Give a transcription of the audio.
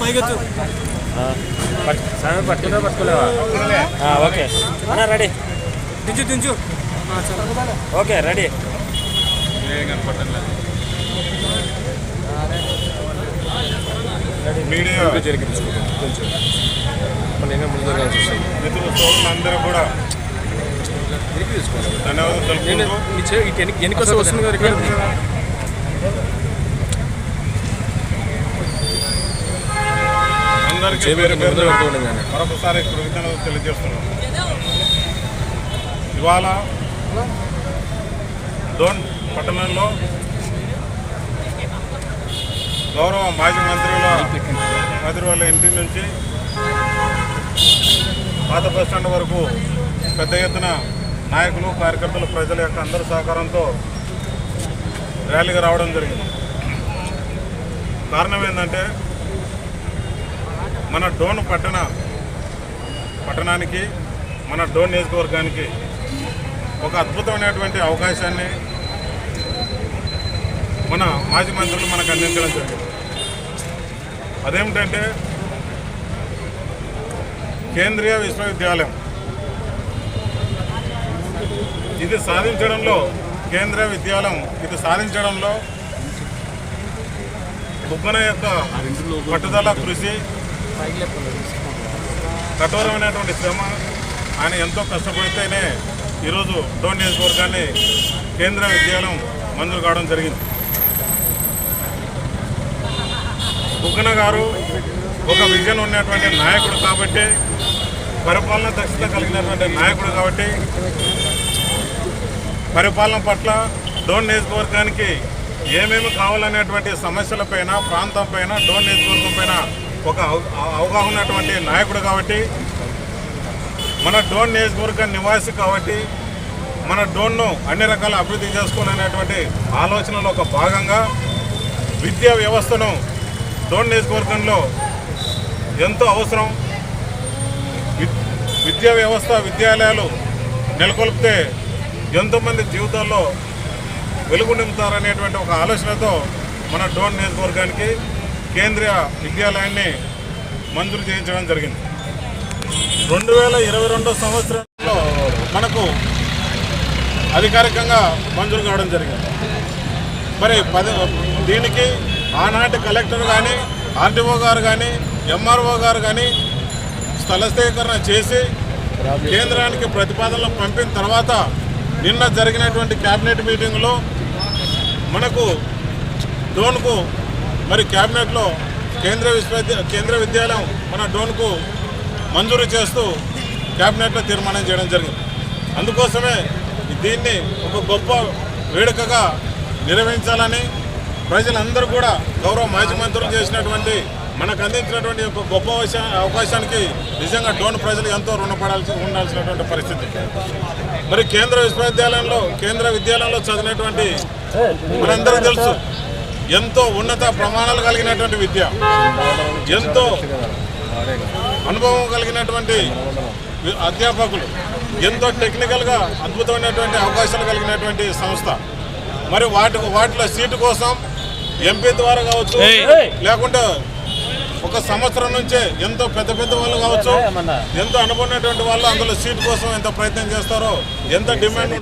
పైకొచ్చు పట్టుకోలేవా? ఓకే. అన్న రెడీ. దించు దించు. Okay ready. మీడియా. మిత్రులు సోదరులందరూ కూడా ధన్యవాదాలు తెలుపుకుంటూ. ఎన్నిక వస్తుంది అందరికీ మరొకసారి కృతజ్ఞతలు తెలియజేస్తున్నాం. ఇవాళ డోన్ పట్టణంలో గౌరవ మాజీ మంత్రుల మంత్రి వాళ్ళ ఇంటి నుంచి పాత బస్ స్టాండ్ వరకు పెద్ద ఎత్తున నాయకులు కార్యకర్తలు ప్రజల యొక్క అందరి సహకారంతో ర్యాలీగా రావడం జరిగింది. కారణం ఏంటంటే మన డోన్ పట్టణ పట్టణానికి మన డోన్ నియోజకవర్గానికి ఒక అద్భుతమైనటువంటి అవకాశాన్ని మన మాజీ మంత్రులు మనకు అందించడం జరిగింది. అదేమిటంటే కేంద్రీయ విశ్వవిద్యాలయం. ఇది సాధించడంలో కేంద్రీయ విద్యాలయం ఇది సాధించడంలో బుగ్గన యొక్క పట్టుదల కృషి కఠోరమైనటువంటి శ్రమ. ఆయన ఎంతో కష్టపడితేనే ఈరోజు డోన్ నియోజకవర్గాన్ని కేంద్ర విద్యాలయం మంజూరు కావడం జరిగింది. బుగ్గన గారు ఒక విజన్ ఉన్నటువంటి నాయకుడు కాబట్టి పరిపాలన దక్షత కలిగినటువంటి నాయకుడు కాబట్టి పరిపాలన పట్ల డోన్ నియోజకవర్గానికి ఏమేమి కావాలనేటువంటి సమస్యలపైన ప్రాంతం పైన డోన్ నియోజకవర్గం పైన ఒక అవ- అవగాహన ఉన్నటువంటి నాయకుడు కాబట్టి మన డోన్ నియోజకవర్గ నివాసి కాబట్టి మన డోన్ను అన్ని రకాల అభివృద్ధి చేసుకోవాలనేటువంటి ఆలోచనలో ఒక భాగంగా విద్యా వ్యవస్థను డోన్ నియోజకవర్గంలో ఎంతో అవసరం. విద్యా వ్యవస్థ విద్యాలయాలు నెలకొల్పితే ఎంతోమంది జీవితాల్లో వెలుగు నింపుతారనేటువంటి ఒక ఆలోచనతో మన డోన్ నియోజకవర్గానికి కేంద్రీయ విద్యాలయాన్ని మంజూరు చేయించడం జరిగింది. రెండు వేల ఇరవై రెండో సంవత్సరంలో మనకు అధికారికంగా మంజూరు కావడం జరిగింది. మరి పది దీనికి ఆనాటి కలెక్టర్ కానీ ఆర్టీఓ గారు కానీ ఎంఆర్ఓ గారు కానీ స్థల సేకరణ చేసి కేంద్రానికి ప్రతిపాదనలు పంపిన తర్వాత నిన్న జరిగినటువంటి క్యాబినెట్ మీటింగ్లో మనకు డోన్కు మరి కేబినెట్లో కేంద్ర విశ్వవిద్య కేంద్ర విద్యాలయం మన డోన్కు మంజూరు చేస్తూ కేబినెట్లో తీర్మానం చేయడం జరిగింది. అందుకోసమే దీన్ని ఒక గొప్ప వేడుకగా నిర్వహించాలని ప్రజలందరూ కూడా గౌరవ మాజీ మంత్రులు చేసినటువంటి మనకు అందించినటువంటి ఒక గొప్ప అవకాశానికి నిజంగా డోన్ ప్రజలు ఎంతో రుణపడాల్సి ఉండాల్సినటువంటి పరిస్థితి. మరి కేంద్ర విశ్వవిద్యాలయంలో కేంద్ర విద్యాలయంలో చదివినటువంటి మనందరికీ తెలుసు ఎంతో ఉన్నత ప్రమాణాలు కలిగినటువంటి విద్య. ఎంతో అనుభవం కలిగినటువంటి అధ్యాపకులు. ఎంతో టెక్నికల్గా అద్భుతమైనటువంటి అవకాశాలు కలిగినటువంటి సంస్థ. మరి వాటి వాటిలో సీటు కోసం ఎంపీ ద్వారా కావచ్చు లేకుంటే ఒక సంవత్సరం నుంచే ఎంతో పెద్ద పెద్ద వాళ్ళు కావచ్చు ఎంతో అనుకున్నటువంటి వాళ్ళు అందులో సీట్ కోసం ఎంత ప్రయత్నం చేస్తారో ఎంత డిమాండ్